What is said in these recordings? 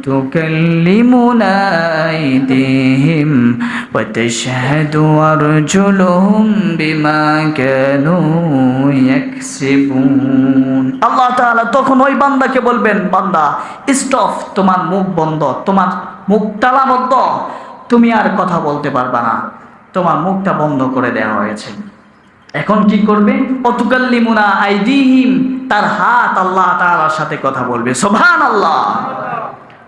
وتكلمنا أيديهم وتشهد أرجلهم بما كانوا يكسبون আল্লাহ তাআলা তখন ওই বান্দাকে বলবেন বান্দা স্টপ তোমার মুখ বন্ধ তোমার মুখ তালাবদ্ধ তুমি আর কথা বলতে পারবা না তোমার মুখটা বন্ধ করে দেওয়া হয়েছে এখন কি করবে অতুকাল্লিমুনা আইদিহিম তার হাত আল্লাহ তাআলার সাথে কথা বলবে সুবহান আল্লাহ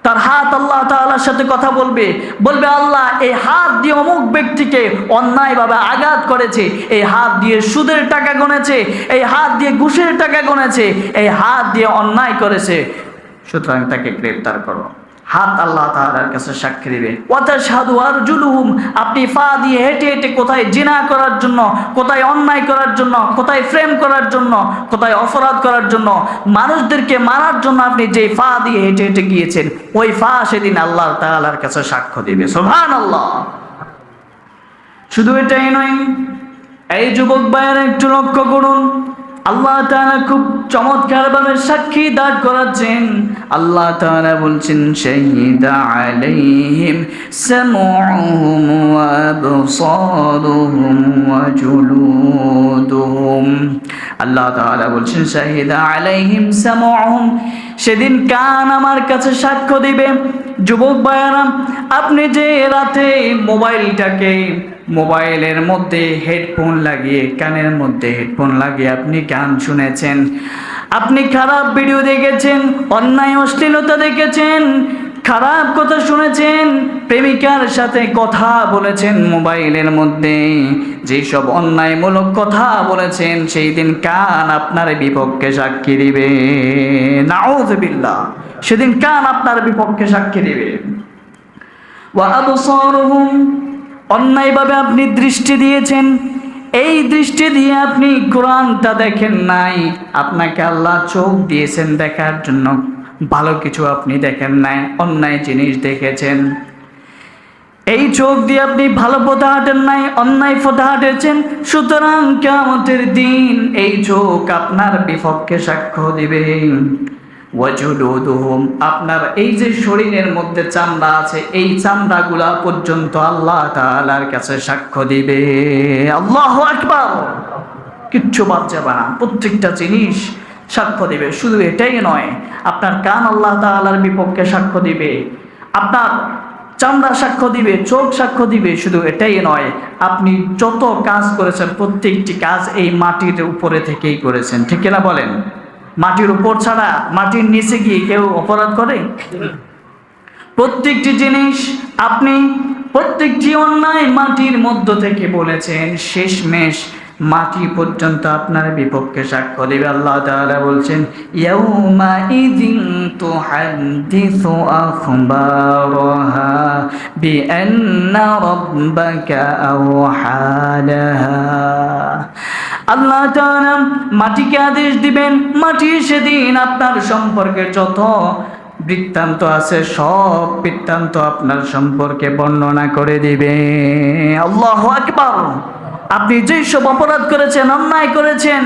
তার হাত আল্লাহ তাল্লাহর সাথে কথা বলবে। বলবে, আল্লাহ, এই হাত দিয়ে অমুক ব্যক্তিকে অন্যায়ভাবে আঘাত করেছে। এই হাত দিয়ে সুদের টাকা গণেছে। এই হাত দিয়ে ঘুষের টাকা গণেছে। এই হাত দিয়ে অন্যায় করেছে। সুতরাং তাকে গ্রেপ্তার করো। হাত আল্লাহ তাআলার কাছে সাক্ষী দিবে। ওয়াতাশহাদু আরজুলুহুম, আপনি পা দিয়ে হেঁটে হেঁটে কোথায় জিনা করার জন্য, কোথায় অন্যায় করার জন্য, কোথায় ফ্রেম করার জন্য, কোথায় অপরাধ করার জন্য, মানুষদেরকে মারার জন্য আপনি যে পা দিয়ে হেঁটে হেঁটে গিয়েছেন, ওই পা সেদিন আল্লাহ তাআলার কাছে সাক্ষ্য দিবে। সুবহানাল্লাহ। শুধু এটাই নয়, এই যুবক ভাইয়ের একটু লক্ষ্য করুন আল্লাহ তাআলা খুব চমৎকার ভাবে সাক্ষী দাঁড় করাচ্ছেন। আল্লাহ তাআলা বলছেন, শাহিদা আলাইহিম সামউহুম ওয়া আবসারুহুম ওয়া জুলুদুহুম। আল্লাহ তাআলা বলছেন, শাহিদা আলাইহিম সামউহুম, সেদিন কান আমার কাছে সাক্ষ্য দিবে। যুবক ভাইয়ারা, আপনি যে রাতে মোবাইলটাকে মোবাইলের মধ্যে হেডফোন লাগিয়ে, কানের মধ্যে হেডফোন লাগিয়ে আপনি গান শুনেছেন, আপনি খারাপ ভিডিও দেখেছেন, অন্যায়, অশ্লীলতা দেখেছেন খারাপ কথা শুনেছেন? প্রেমিকার সাথে কথা বলেছেন মোবাইলের মধ্যে। যেসব অন্যায়মূলক কথা বলেছেন, সেই দিন কান আপনার বিপক্ষে সাক্ষী দিবে। নাউজবিল্লাহ সেদিন কান আপনার বিপক্ষে সাক্ষী দিবে। ওয়া আবসারুহুম, অন্যায়ভাবে আপনি দৃষ্টি দিয়েছেন। এই দৃষ্টি দিয়ে আপনি কোরআনটা দেখেন নাই। আপনাকে আল্লাহ চোখ দিয়েছেন দেখার জন্য। ভালো কিছু আপনি দেখেন নাই, অন্যায় জিনিস দেখেছেন। এই চোখ দিয়ে আপনি ভালো পথে হাঁটেন নাই, অন্যায় পথে হাঁটেছেন, সুতরাং কেমতের দিন এই চোখ আপনার বিপক্ষে সাক্ষ্য দিবে। আপনার এই যে শরীরের মধ্যে চামড়া আছে, এই চামড়াগুলা পর্যন্ত আল্লাহ তাআলার কাছে সাক্ষ্য দিবে। আল্লাহু আকবার! কিচ্ছু বাদ যাবে না, প্রত্যেকটা জিনিস সাক্ষ্য দিবে। শুধু এটাই নয়, আপনার কান আল্লাহ তাআলার বিপক্ষে সাক্ষ্য দিবে। আপনার চামড়া সাক্ষ্য দিবে, চোখ সাক্ষ্য দিবে, শুধু এটাই নয়, আপনি যত কাজ করেছেন, প্রত্যেকটি কাজ এই মাটির উপরে থেকেই করেছেন। ঠিক কিনা বলেন? মাটির উপর ছাড়া মাটির নিচে গিয়ে কেউ অপরাধ করে? প্রত্যেকটি জিনিস আপনি প্রত্যেকটি অন্যায় মাটির মধ্য থেকে বলেছেন, শেষমেশ মাটি পর্যন্ত আপনার বিপক্ষে সাক্ষ্য দেবে। আল্লাহ তাআলা বলছেন আল্লাহ মাটিকে আদেশ দিবেন, মাটি সেদিন আপনার সম্পর্কে যত বৃত্তান্ত আছে, সব বৃত্তান্ত আপনার সম্পর্কে বর্ণনা করে দিবে। আল্লাহ আকবার। আপনি যেসব অপরাধ করেছেন, অন্যায় করেছেন,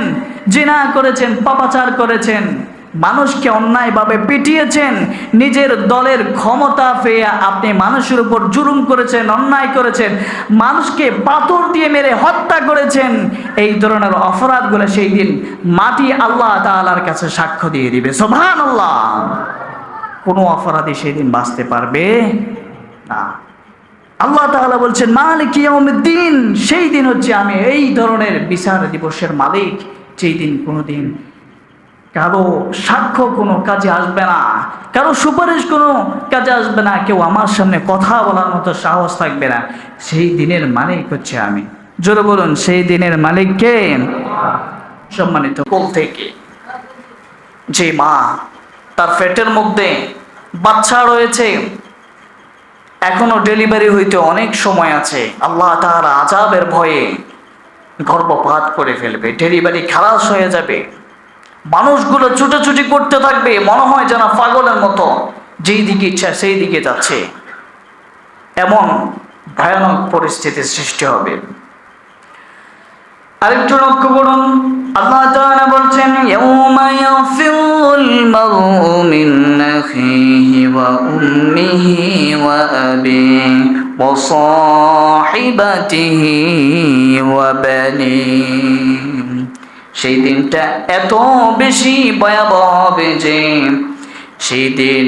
জিনা করেছেন, পাপাচার করেছেন, মানুষকে অন্যায়ভাবে পিটিয়েছেন, নিজের দলের ক্ষমতা পেয়ে আপনি মানুষের উপর জুলুম করেছেন, অন্যায় করেছেন, মানুষকে পাথর দিয়ে মেরে হত্যা করেছেন, এই ধরনের অপরাধগুলো সেই দিন মাটি আল্লাহ তাআলার কাছে সাক্ষ্য দিয়ে দিবে। সোভান আল্লাহ কোনো অপরাধী সেই দিন বাঁচতে পারবে না। আল্লাহ তাআলা বলছেন, মালিক দিন সেই দিন হচ্ছে আমি এই ধরনের বিচার দিবসের মালিক, যেই দিন কোনো দিন কারও সাক্ষ্য কোনো কাজে আসবে না, কারও সুপারিশ কোনো কাজে আসবে না, কেউ আমার সামনে কথা বলার মতো সাহস থাকবে না। সেই দিনের মালিক হচ্ছে আমি। জোরে বলুন, সেই দিনের মালিক কে? সম্মানিত কোল থেকে। যে মা, তার পেটের মধ্যে বাচ্চা রয়েছে এখনও ডেলিভারি হইতে অনেক সময় আছে। আল্লাহ তাহার আজাবের ভয়ে গর্ভপাত করে ফেলবে ডেলিভারি খালাস হয়ে যাবে। মানুষগুলো ছুটোছুটি করতে থাকবে, মনে হয় যেন পাগলের মতো, যেই দিকে ইচ্ছা সেই দিকে যাচ্ছে। এমন ভয়ানক পরিস্থিতির সৃষ্টি হবে। আরেকটু লক্ষ্য করুন সেই দিনটা এত বেশি ভয়াবহ হবে যে সেই দিন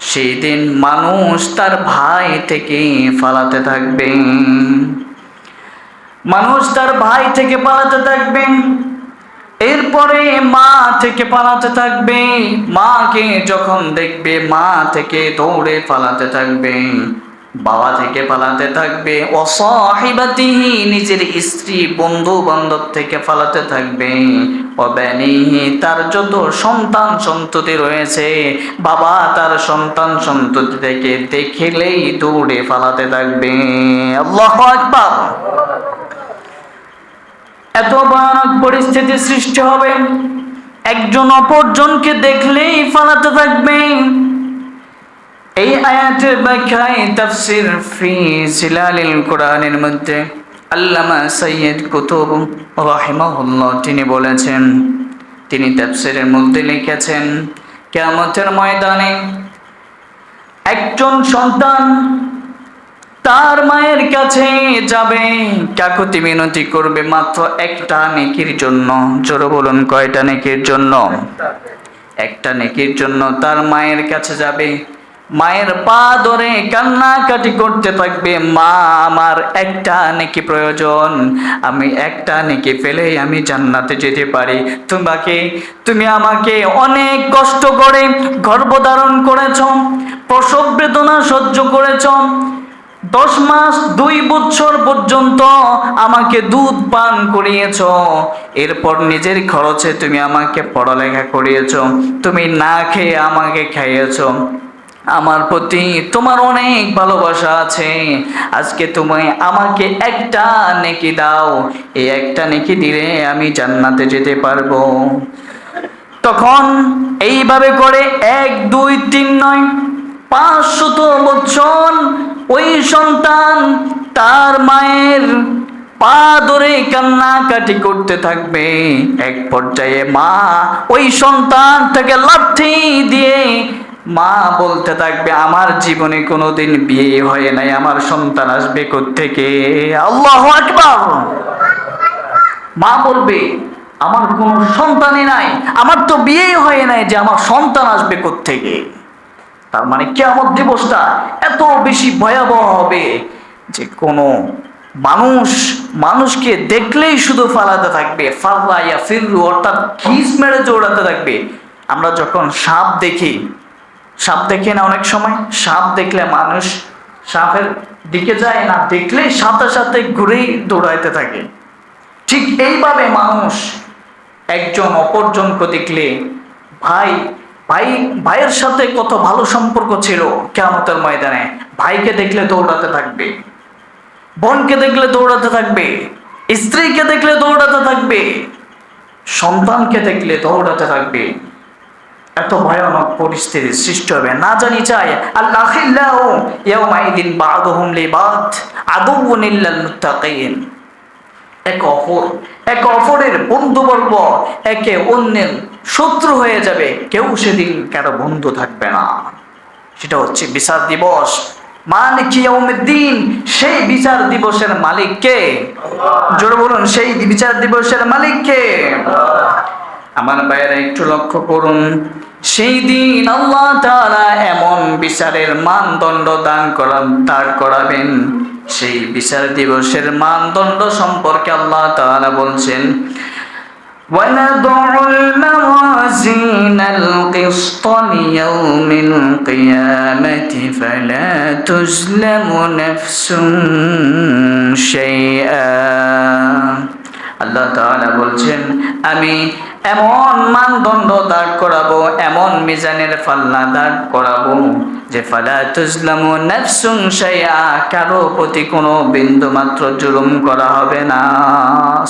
সেই দিন মানুষ তার ভাই থেকে ফালাতে থাকবে। মানুষ তার ভাই থেকে পালাতে থাকবে। এরপরে মা থেকে পালাতে থাকবে। মাকে যখন দেখবে, মা থেকে দৌড়ে পালাতে থাকবে। বাবা থেকে পালাতে থাকবে। অসহিবাতিহি নিজের স্ত্রী বন্ধু বান্ধব থেকে পালাতে থাকবে। অব্যানিহি তার যত সন্তান সন্ততি রয়েছে, বাবা তার সন্তান সন্ততি থেকে দেখলেই দৌড়ে পালাতে থাকবে। আল্লাহ আকবার। এত ভয়ানক পরিস্থিতি সৃষ্টি হবে। একজন অপরজনকে দেখলেই ফালাতে থাকবে। এই আয়াতের ব্যাখ্যায় তাফসির ফি সিলালিল কোরআনের মধ্যে আল্লামা সৈয়দ কুতুব রাহিমাহুল্লাহ তিনি বলেছেন, তিনি তাফসিরের মধ্যে লিখেছেন, কিয়ামতের ময়দানে একজন সন্তান তার মায়ের কাছে যাবে। কাকুতি মিনতি করবে মাত্র একটা নেকির জন্য। জোরে বলুন, কয়টা নেকির জন্য? একটা নেকির জন্য তার মায়ের কাছে যাবে। মায়ের পা ধরে কান্নাকাটি করতে থাকবে, মা, আমার একটা নেকি প্রয়োজন। আমি একটা নেকি পেলেই আমি জান্নাতে যেতে পারি। তোমাকে, তুমি আমাকে অনেক কষ্ট করে গর্ভধারণ করেছ, প্রসব বেদনা সহ্য করেছ দশ মাস, দুই বছর পর্যন্ত আমাকে দুধ পান করিয়েছ। এরপর নিজের খরচে তুমি আমাকে পড়ালেখা করিয়েছ। তুমি না খেয়ে আমাকে খাইয়েছ। আমার প্রতি তোমার অনেক ভালোবাসা আছে। আজকে তুমি আমাকে একটা নেকি দাও। এই একটা নেকি দিলে আমি জান্নাতে যেতে পারব। তখন এইভাবে করে এক, দুই, তিন, নয় পাঁচশত বছর ওই সন্তান তার মায়ের পা ধরে কান্নাকাটি করতে থাকবে। এক পর্যায়ে মা ওই সন্তানটাকে লাঠি দিয়ে মা বলতে থাকবে, আমার জীবনে কোনোদিন বিয়ে হয় নাই, আমার সন্তান আসবে থেকে আল্লাহ আকবার। মা বলবে, আমার কোনো সন্তানই নাই, আমার তো বিয়েই হয় নাই যে আমার সন্তান আসবে থেকে তার মানে কেমন দিবসটা এত বেশি ভয়াবহ হবে যে কোনো মানুষ, মানুষকে দেখলেই শুধু ফালাতে থাকবে। ফাল্লা ইয়া ফিরু অর্থাৎ খিস মেরে দৌড়াতে থাকবে। আমরা যখন সাপ দেখি সাপ দেখি না অনেক সময়? সাপ দেখলে মানুষ সাপের দিকে যায় না, দেখলেই সাথে সাথে ঘুরেই দৌড়াইতে থাকে। ঠিক এইভাবে মানুষ একজন অপরজনকে দেখলে ভাই ভাই, ভাইয়ের সাথে কত ভালো সম্পর্ক ছিল কেমতের ময়দানে। ভাইকে দেখলে দৌড়াতে থাকবে, বোনকে দেখলে দৌড়াতে থাকবে, স্ত্রীকে দেখলে দৌড়াতে থাকবে, সন্তানকে দেখলে দৌড়াতে থাকবে। এত ভয়ানক পরিস্থিতির সৃষ্টি হবে। না জানি চাই, আল্লাহ ইয়াউমাইদিন বাদুহুম লিবাদ এক অপর, এক অপরের বন্ধুবর্গ একে অন্যের শত্রু হয়ে যাবে। কেউ সেদিন কারও বন্ধু থাকবে না। সেটা হচ্ছে বিচার দিবস। মালিক দিন সেই বিচার দিবসের মালিক কে? জোরে বলুন, সেই বিচার দিবসের মালিক কে? আমার বাইরে একটু লক্ষ্য করুন। সেই দিন আল্লাহ তাআলা এমন বিচারের মানদণ্ড দান করা, দাঁড় করাবেন। সেই বিচার দিবসের মানদণ্ড সম্পর্কে আল্লাহ তাআলা বলছেন ونضع الموازين القسط ليوم القيامة فلا تظلم نفس شيئا আল্লাহ তাআলা বলছেন আমি এমন মানদণ্ড দাঁড় করাবো এমন মিজানের ফাল্লা দাঁড় করাবো যে ফালা তুজলামু নাফসুন শাইআ কারো প্রতি কোনো বিন্দু মাত্র জুলুম করা হবে না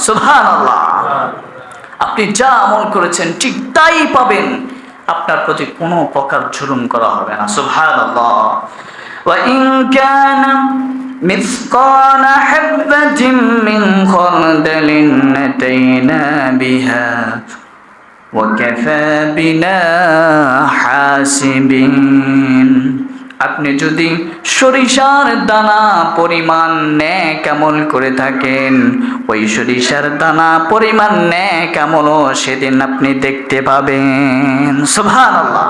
সুবহানাল্লাহ আপনি যা আমল করেছেন ঠিক তাই পাবেন আপনার প্রতি কোনো প্রকার জুলুম করা হবে না সুবহানাল্লাহ ওয়া ইন কানা مثقال حبة من خردل أتينا بها وكفى بنا حاسبين আপনি যদি সরিষার দানা পরিমাণ ন্যাক আমল করে থাকেন ওই সরিষার দানা পরিমাণ ন্যাক আমলও সেদিন আপনি দেখতে পাবেন সুবহানাল্লাহ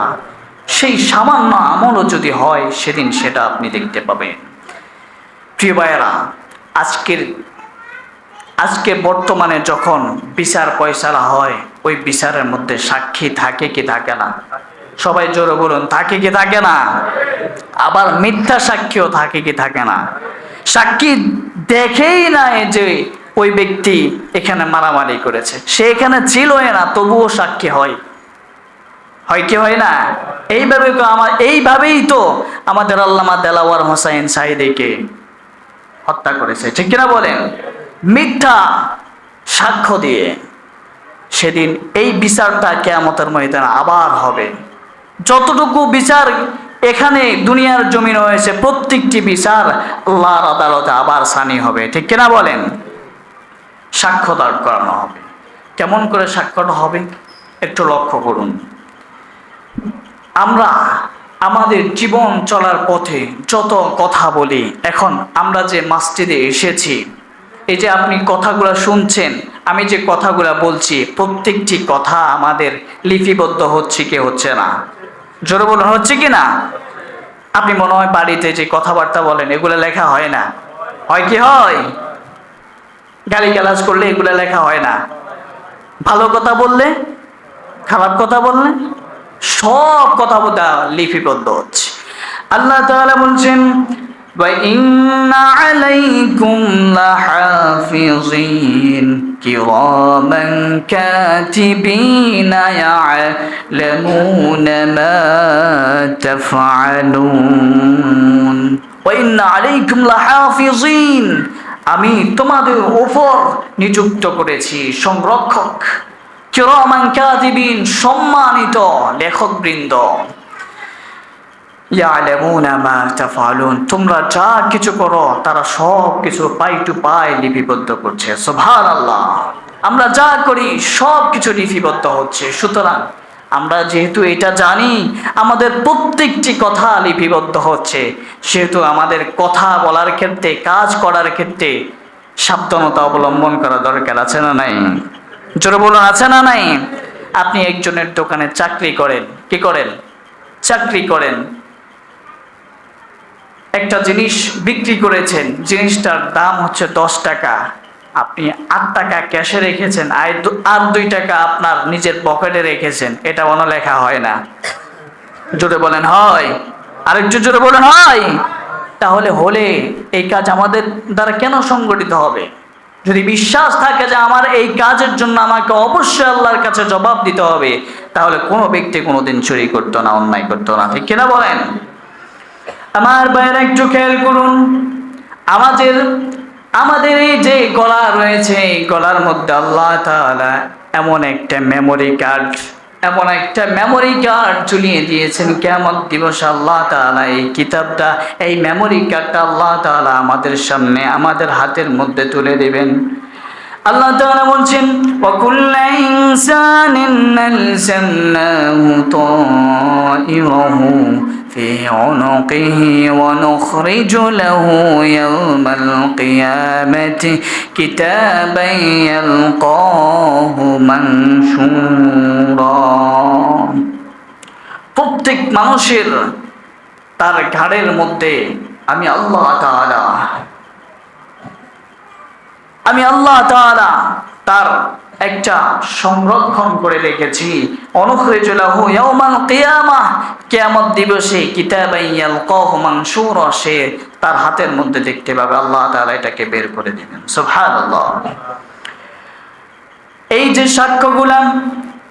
সেই সামান্য আমলও যদি হয় সেদিন সেটা আপনি দেখতে পাবেন প্রিয় ভাইয়েরা আজকের আজকে বর্তমানে যখন বিচার পয়সালা হয়, ওই বিচারের মধ্যে সাক্ষী থাকে কি থাকে না? সবাই জোরে বলুন, থাকে কি থাকে না? আবার মিথ্যা সাক্ষীও থাকে কি থাকে না? সাক্ষী দেখেই নাই যে ওই ব্যক্তি এখানে মারামারি করেছে। সে এখানে ছিলই না, তবুও সাক্ষী হয়। হয় কি হয় না? এইভাবে আমার, এইভাবেই তো আমাদের আল্লামা দেলাওয়ার হোসাইন সাইদিকে হত্যা করেছে। ঠিক কিনা বলেন? মিথ্যা সাক্ষ্য দিয়ে সেদিন এই বিচারটা কেয়ামতের ময়দানে আবার হবে। যতটুকু বিচার এখানে দুনিয়ার জমিন হয়েছে প্রত্যেকটি বিচার আল্লাহর আদালতে আবার সানি হবে। ঠিক কিনা বলেন? সাক্ষ্য দাঁড় করানো হবে। কেমন করে সাক্ষ্যটা হবে? একটু লক্ষ্য করুন। আমরা আমাদের জীবন চলার পথে যত কথা বলি, এখন আমরা যে মাসজিদে এসেছি এই যে আপনি কথাগুলো শুনছেন, আমি যে কথাগুলো বলছি, প্রত্যেকটি কথা আমাদের লিপিবদ্ধ হচ্ছে কি হচ্ছে না? জোরে বলুন, হচ্ছে কি না? আপনি মনে হয় বাড়িতে যে কথাবার্তা বলেন, এগুলো লেখা হয় না। হয় কি হয়? গালি গালাজ করলে এগুলো লেখা হয় না। ভালো কথা বললে, খারাপ কথা বললে, সব কথা বলতে লিপিবদ্ধ হচ্ছে। আল্লাহ তাআলা বলছেন وَإِنَّ عَلَيْكُمْ لَحَافِظِينَ كِرَامًا كَاتِبِينَ يَعْلَمُونَ مَا تَفْعَلُونَ وَإِنَّ عَلَيْكُمْ لَحَافِظِينَ আমি তোমাদের উপর নিযুক্ত করেছি সংরক্ষক কিরমান কাতিবিন সম্মানিত লেখকবৃন্দ ইয়ালামুনা মা তাফআলুন তোমরা যা কিছু করো, তারা সব কিছু পাই টু পাই লিপিবদ্ধ করছে। সোভার আল্লাহ আমরা যা করি, সব কিছু লিপিবদ্ধ হচ্ছে। সুতরাং আমরা যেহেতু এটা জানি, আমাদের প্রত্যেকটি কথা লিপিবদ্ধ হচ্ছে। সেহেতু আমাদের কথা বলার ক্ষেত্রে, কাজ করার ক্ষেত্রে সাবধানতা অবলম্বন করা দরকার, আছে না নাই? জোরে বলুন, আছে না নাই? আপনি একজনের দোকানে চাকরি করেন, কি করেন? চাকরি করেন। একটা জিনিস বিক্রি করেছেন, জিনিসটার দাম হচ্ছে দশ টাকা। আপনি আট টাকা ক্যাশে রেখেছেন, আর দুই টাকা আপনার নিজের পকেটে রেখেছেন, এটা মনে লেখা হয় না। জোরে বলেন, হয়। আরেকটু জোরে বলেন, হয়। তাহলে হলে এই কাজ আমাদের দ্বারা কেন সংগঠিত হবে? যদি বিশ্বাস থাকে যে আমার এই কাজের জন্য আমাকে অবশ্যই আল্লাহর কাছে জবাব দিতে হবে, তাহলে কোনো ব্যক্তি কোনোদিন চুরি করতো না, অন্যায় করতো না। ঠিক কিনা বলেন? আমার বাইরে একটু খেয়াল করুন। আমাদের আমাদের এই যে গলা রয়েছে, এই গলার মধ্যে আল্লাহ তাআলা এমন একটা মেমোরি কার্ড এমন একটা মেমোরি কার্ড ঝুলিয়ে দিয়েছেন। কেমন দিবস আল্লাহ তালা এই কিতাবটা, এই মেমোরি কার্ডটা আল্লাহ তালা আমাদের সামনে, আমাদের হাতের মধ্যে তুলে দেবেন। আল্লাহ তাআলা বলছেন ওয়াকুল্লা ইনসানিন নালসান্নাহু তায়রাহু فِي عُنُقِهِ وَنُخْرِجُ لَهُ يَوْمَ الْقِيَامَةِ كِتَابًا يَلْقَاهُ مَنشُورًا প্রত্যেক মানুষের তার ঘাড়ের মধ্যে আমি আল্লাহ তাআলা আমি আল্লাহ তাআলা তার একটা সংরক্ষণ করে রেখেছি। অনুখরিজুলাহু দিবসে সে তার হাতের মধ্যে দেখতে পাবে, আল্লাহ তাআলা এটাকে বের করে দিবেন। এই যে সাক্ষ্য সাক্ষ্যগুলা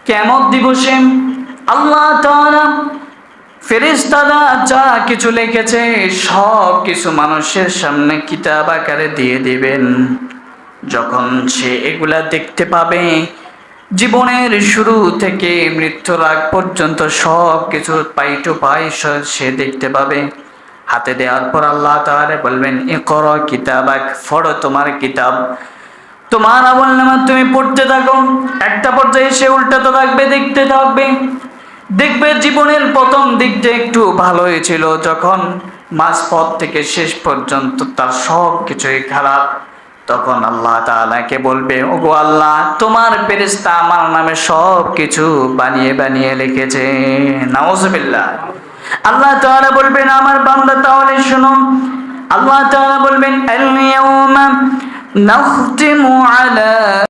কেমন দিবসে আল্লাহ তাআলা যা কিছু লিখেছে সব কিছু মানুষের সামনে কিতাব আকারে দিয়ে দিবেন। যখন সে এগুলা দেখতে পাবে, জীবনের শুরু থেকে মৃত্যুর আগ পর্যন্ত সব কিছু পাই টু পাই স- দেখতে পাবে। হাতে দেওয়ার পর আল্লাহ তাআলা বলবেন এ কর কিতাব কিতাবাক, পড়ো তোমার কিতাব। তোমার আমল নামা তুমি পড়তে থাকো। একটা পর্যায়ে সে উল্টাতে থাকবে, দেখতে থাকবে। দেখবে জীবনের প্রথম দিকটা একটু ভালোই ছিল, যখন মাঝ মাঝপথ থেকে শেষ পর্যন্ত তার সব কিছুই খারাপ। তখন আল্লাহ তাকে বলবে, ওগো আল্লাহ, তোমার ফেরেশতা আমার নামে সব কিছু বানিয়ে বানিয়ে লিখেছে। নাউজুবিল্লাহ। আল্লাহ তাআলা বলবেন, আমার বান্দা, তাহলে শুনো। আল্লাহ তাআলা বলবেন আল ইয়াউমা নাখতিমু আলা